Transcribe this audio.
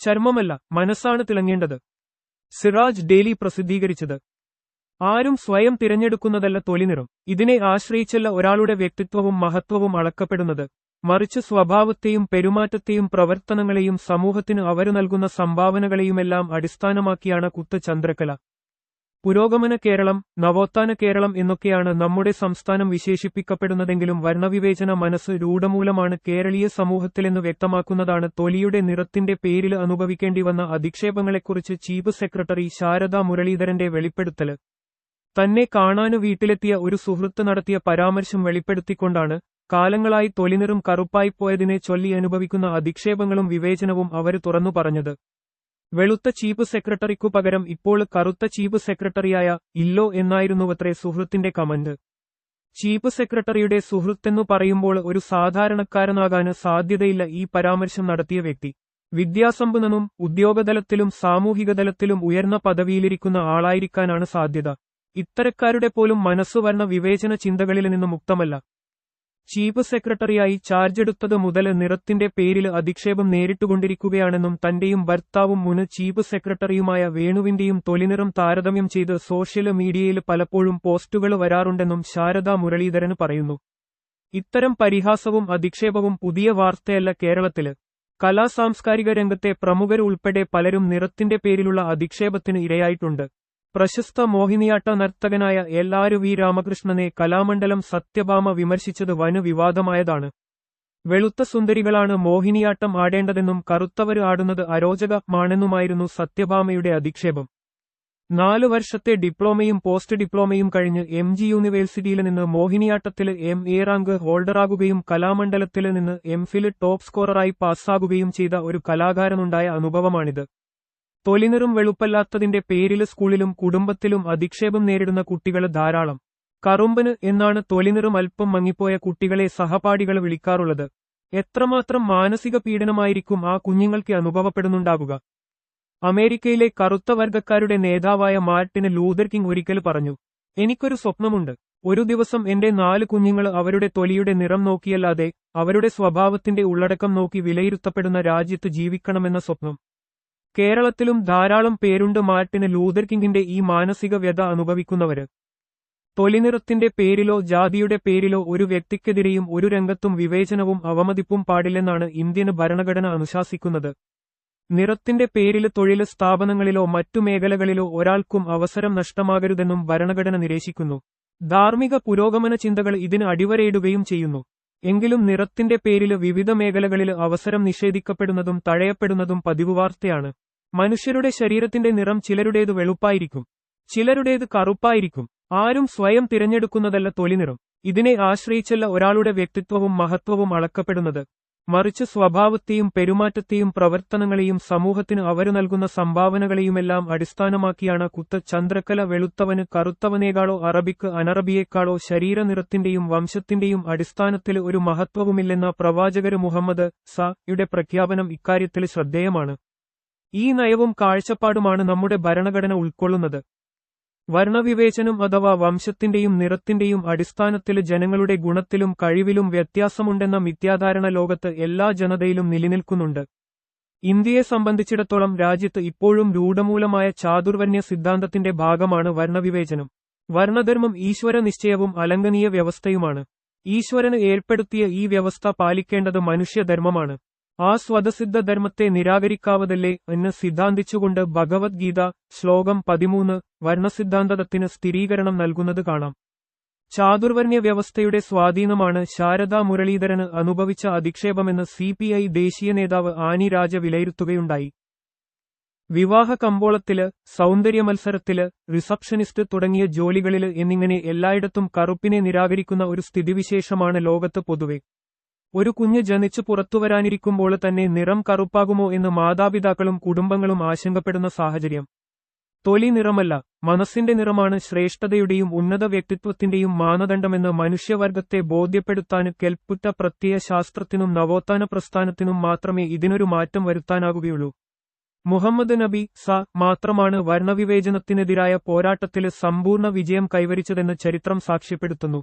ചർമ്മമല്ല മനസ്സാണ് തിളങ്ങേണ്ടത്. സിറാജ് ഡെയിലി പ്രസിദ്ധീകരിച്ചത്. ആരും സ്വയം തിരഞ്ഞെടുക്കുന്നതല്ല തൊലിനിറം. ഇതിനെ ആശ്രയിച്ചല്ല ഒരാളുടെ വ്യക്തിത്വവും മഹത്വവും അളക്കപ്പെടുന്നത്. മറിച്ച് സ്വഭാവത്തെയും പെരുമാറ്റത്തെയും പ്രവർത്തനങ്ങളെയും സമൂഹത്തിന് അവരു നൽകുന്ന സംഭാവനകളെയുമെല്ലാം അടിസ്ഥാനമാക്കിയാണ് കുത്ത് ചന്ദ്രകല പുരോഗമന കേരളം നവോത്ഥാന കേരളം എന്നൊക്കെയാണ് നമ്മുടെ സംസ്ഥാനം വിശേഷിപ്പിക്കപ്പെടുന്നതെങ്കിലും വർണവിവേചന മനസ്സ് രൂഢമൂലമാണ് കേരളീയ സമൂഹത്തിലെന്ന് വ്യക്തമാക്കുന്നതാണ് തൊലിയുടെ നിറത്തിന്റെ പേരിൽ അനുഭവിക്കേണ്ടി വന്ന അധിക്ഷേപങ്ങളെക്കുറിച്ച് ചീഫ് സെക്രട്ടറി ശാരദാ മുരളീധരന്റെ വെളിപ്പെടുത്തൽ തന്നെ കാണാനു വീട്ടിലെത്തിയ ഒരു സുഹൃത്ത് നടത്തിയ പരാമർശം വെളിപ്പെടുത്തിക്കൊണ്ടാണ് കാലങ്ങളായി തൊലിനിറും കറുപ്പായിപ്പോയതിനെ ചൊല്ലി അനുഭവിക്കുന്ന അധിക്ഷേപങ്ങളും വിവേചനവും അവർ തുറന്നു പറഞ്ഞത്. വെളുത്ത ചീഫ് സെക്രട്ടറിക്കു പകരം ഇപ്പോൾ കറുത്ത ചീഫ് സെക്രട്ടറിയായ ഇല്ലോ എന്നായിരുന്നുവത്രേ സുഹൃത്തിന്റെ കമന്റ്. ചീഫ് സെക്രട്ടറിയുടെ സുഹൃത്തെന്നു പറയുമ്പോൾ ഒരു സാധാരണക്കാരനാകാന് സാധ്യതയില്ല ഈ പരാമർശം നടത്തിയ വ്യക്തി. വിദ്യാസമ്പന്നനും ഉദ്യോഗതലത്തിലും സാമൂഹികതലത്തിലും ഉയർന്ന പദവിയിലിരിക്കുന്ന ആളായിരിക്കാനാണ് സാധ്യത. ഇത്തരക്കാരുടെ പോലും മനസ്സുവർണ വിവേചന ചിന്തകളിൽ നിന്ന് മുക്തമല്ല. ചീഫ് സെക്രട്ടറിയായി ചാർജെടുത്തത് മുതൽ നിറത്തിന്റെ പേരിൽ അധിക്ഷേപം നേരിട്ടുകൊണ്ടിരിക്കുകയാണെന്നും തന്റെയും ഭർത്താവും മുന് ചീഫ് സെക്രട്ടറിയുമായ വേണുവിന്റെയും തൊലിനിറം താരതമ്യം ചെയ്ത് സോഷ്യൽ മീഡിയയിൽ പലപ്പോഴും പോസ്റ്റുകൾ വരാറുണ്ടെന്നും ശാരദ മുരളീധരൻ പറയുന്നു. ഇത്തരം പരിഹാസവും അധിക്ഷേപവും പുതിയ വാർത്തയല്ല കേരളത്തിൽ. കലാ സാംസ്കാരിക രംഗത്തെ പ്രമുഖരുൾപ്പെടെ പലരും നിറത്തിന്റെ പേരിലുള്ള അധിക്ഷേപത്തിന് ഇരയായിട്ടുണ്ട്. പ്രശസ്ത മോഹിനിയാട്ട നർത്തകനായ എല്ലാരു വി രാമകൃഷ്ണനെ കലാമണ്ഡലം സത്യഭാമ വിമർശിച്ചത് വനു വിവാദമായതാണ്. വെളുത്ത സുന്ദരികളാണ് മോഹിനിയാട്ടം ആടേണ്ടതെന്നും കറുത്തവര് ആടുന്നത് അരോചകമാണെന്നുമായിരുന്നു സത്യഭാമയുടെ അധിക്ഷേപം. നാലു വർഷത്തെ ഡിപ്ലോമയും പോസ്റ്റ് ഡിപ്ലോമയും കഴിഞ്ഞ് എം ജി യൂണിവേഴ്സിറ്റിയിൽ നിന്ന് മോഹിനിയാട്ടത്തിൽ എം എ റാങ്ക് ഹോൾഡറാകുകയും കലാമണ്ഡലത്തിൽ നിന്ന് എം ഫിൽ സ്കോററായി പാസ്സാകുകയും ചെയ്ത ഒരു കലാകാരനുണ്ടായ അനുഭവമാണിത്. തൊലിനിറും വെളുപ്പല്ലാത്തതിന്റെ പേരിൽ സ്കൂളിലും കുടുംബത്തിലും അധിക്ഷേപം നേരിടുന്ന കുട്ടികൾ ധാരാളം. കറുമ്പന് എന്നാണ് തൊലിനിറും അല്പം മങ്ങിപ്പോയ കുട്ടികളെ സഹപാഠികൾ വിളിക്കാറുള്ളത്. എത്രമാത്രം മാനസിക പീഡനമായിരിക്കും ആ കുഞ്ഞുങ്ങൾക്ക് അനുഭവപ്പെടുന്നുണ്ടാവുക? അമേരിക്കയിലെ കറുത്ത വർഗക്കാരുടെ നേതാവായ മാർട്ടിന് ലൂതർ കിങ് ഒരിക്കൽ പറഞ്ഞു എനിക്കൊരു സ്വപ്നമുണ്ട്. ഒരു ദിവസം എന്റെ നാല് കുഞ്ഞുങ്ങൾ അവരുടെ തൊലിയുടെ നിറം നോക്കിയല്ലാതെ അവരുടെ സ്വഭാവത്തിന്റെ ഉള്ളടക്കം നോക്കി വിലയിരുത്തപ്പെടുന്ന രാജ്യത്ത് ജീവിക്കണമെന്ന സ്വപ്നം. കേരളത്തിലും ധാരാളം പേരുണ്ട് മാർട്ടിന് ലൂതർ കിങ്ങിന്റെ ഈ മാനസിക വ്യത അനുഭവിക്കുന്നവര്. തൊലിനിറത്തിന്റെ പേരിലോ ജാതിയുടെ പേരിലോ ഒരു വ്യക്തിക്കെതിരെയും ഒരു രംഗത്തും വിവേചനവും അവമതിപ്പും പാടില്ലെന്നാണ് ഇന്ത്യൻ ഭരണഘടന അനുശാസിക്കുന്നത്. നിറത്തിന്റെ പേരിൽ തൊഴിൽ സ്ഥാപനങ്ങളിലോ മറ്റു മേഖലകളിലോ ഒരാൾക്കും അവസരം നഷ്ടമാകരുതെന്നും ഭരണഘടന നിരീക്ഷിക്കുന്നു ധാർമ്മിക പുരോഗമന ചിന്തകൾ ഇതിന് അടിവരയിടുകയും ചെയ്യുന്നു. എങ്കിലും നിറത്തിന്റെ പേരിൽ വിവിധ മേഖലകളിൽ അവസരം നിഷേധിക്കപ്പെടുന്നതും തഴയപ്പെടുന്നതും പതിവ് വാർത്തയാണ് മനുഷ്യരുടെ ശരീരത്തിന്റെ നിറം ചിലരുടേത് വെളുപ്പായിരിക്കും ചിലരുടേത് കറുപ്പായിരിക്കും. ആരും സ്വയം തിരഞ്ഞെടുക്കുന്നതല്ല തൊലിനിറം ഇതിനെ ആശ്രയിച്ചല്ല ഒരാളുടെ വ്യക്തിത്വവും മഹത്വവും അളക്കപ്പെടുന്നത്. മറിച്ച് സ്വഭാവത്തെയും പെരുമാറ്റത്തെയും പ്രവർത്തനങ്ങളെയും സമൂഹത്തിന് അവരു നൽകുന്ന സംഭാവനകളെയുമെല്ലാം അടിസ്ഥാനമാക്കിയാണ് കുത്ത് ചന്ദ്രക്കല വെളുത്തവന് കറുത്തവനേക്കാളോ അറബിക്ക് അനറബിയേക്കാളോ ശരീരനിറത്തിന്റെയും വംശത്തിന്റെയും അടിസ്ഥാനത്തിൽ ഒരു മഹത്വവുമില്ലെന്ന പ്രവാചകര് മുഹമ്മദ് സ. യുടെ പ്രഖ്യാപനം ഇക്കാര്യത്തിൽ ശ്രദ്ധേയമാണ്. ഈ നയവും കാഴ്ചപ്പാടുമാണ് നമ്മുടെ ഭരണഘടന ഉൾക്കൊള്ളുന്നത്. വർണവിവേചനം അഥവാ വംശത്തിന്റെയും നിറത്തിന്റെയും അടിസ്ഥാനത്തിൽ ജനങ്ങളുടെ ഗുണത്തിലും കഴിവിലും വ്യത്യാസമുണ്ടെന്ന മിഥ്യാധാരണ ലോകത്ത് എല്ലാ ജനതയിലും നിലനിൽക്കുന്നുണ്ട്. ഇന്ത്യയെ സംബന്ധിച്ചിടത്തോളം രാജ്യത്ത് ഇപ്പോഴും രൂഢമൂലമായ ചാതുർവർണ്യ സിദ്ധാന്തത്തിന്റെ ഭാഗമാണ് വർണവിവേചനം വർണധർമ്മം ഈശ്വര നിശ്ചയവും അലംഘനീയ വ്യവസ്ഥയുമാണ്. ഈശ്വരന് ഏർപ്പെടുത്തിയ ഈ വ്യവസ്ഥ പാലിക്കേണ്ടത് മനുഷ്യധർമ്മമാണ്. ആ സ്വതസിദ്ധ ധർമ്മത്തെ നിരാകരിക്കാവതല്ലേ എന്ന് സിദ്ധാന്തിച്ചുകൊണ്ട് ഭഗവത്ഗീത ശ്ലോകം പതിമൂന്ന് വർണസിദ്ധാന്തത്തിന് സ്ഥിരീകരണം നൽകുന്നത് കാണാം. ചാതുർവർണ്യ വ്യവസ്ഥയുടെ സ്വാധീനമാണ് ശാരദാ മുരളീധരന് അനുഭവിച്ച അധിക്ഷേപമെന്ന് സി പി ഐ ദേശീയ നേതാവ് ആനി രാജ വിലയിരുത്തുകയുണ്ടായി. വിവാഹ കമ്പോളത്തിൽ സൗന്ദര്യ മത്സരത്തിൽ റിസപ്ഷനിസ്റ്റ് തുടങ്ങിയ ജോലികളിൽ എന്നിങ്ങനെ എല്ലായിടത്തും കറുപ്പിനെ നിരാകരിക്കുന്ന ഒരു സ്ഥിതിവിശേഷമാണ് ലോകത്ത് പൊതുവെ. ഒരു കുഞ്ഞ് ജനിച്ചു പുറത്തുവരാനിരിക്കുമ്പോൾ തന്നെ നിറം കറുപ്പാകുമോ എന്ന് മാതാപിതാക്കളും കുടുംബങ്ങളും ആശങ്കപ്പെടുന്ന സാഹചര്യം. തൊലി നിറമല്ല മനസ്സിന്റെ നിറമാണ് ശ്രേഷ്ഠതയുടെയും ഉന്നത വ്യക്തിത്വത്തിന്റെയും മാനദണ്ഡമെന്ന് മനുഷ്യവർഗത്തെ ബോധ്യപ്പെടുത്താൻ കെൽപ്പുറ്റ പ്രത്യയ ശാസ്ത്രത്തിനും നവോത്ഥാന പ്രസ്ഥാനത്തിനും മാത്രമേ ഇതിനൊരു മാറ്റം വരുത്താനാകുകയുള്ളൂ. മുഹമ്മദ് നബി സ മാത്രമാണ് വർണവിവേചനത്തിനെതിരായ പോരാട്ടത്തിൽ സമ്പൂർണ വിജയം കൈവരിച്ചതെന്ന് ചരിത്രം സാക്ഷ്യപ്പെടുത്തുന്നു.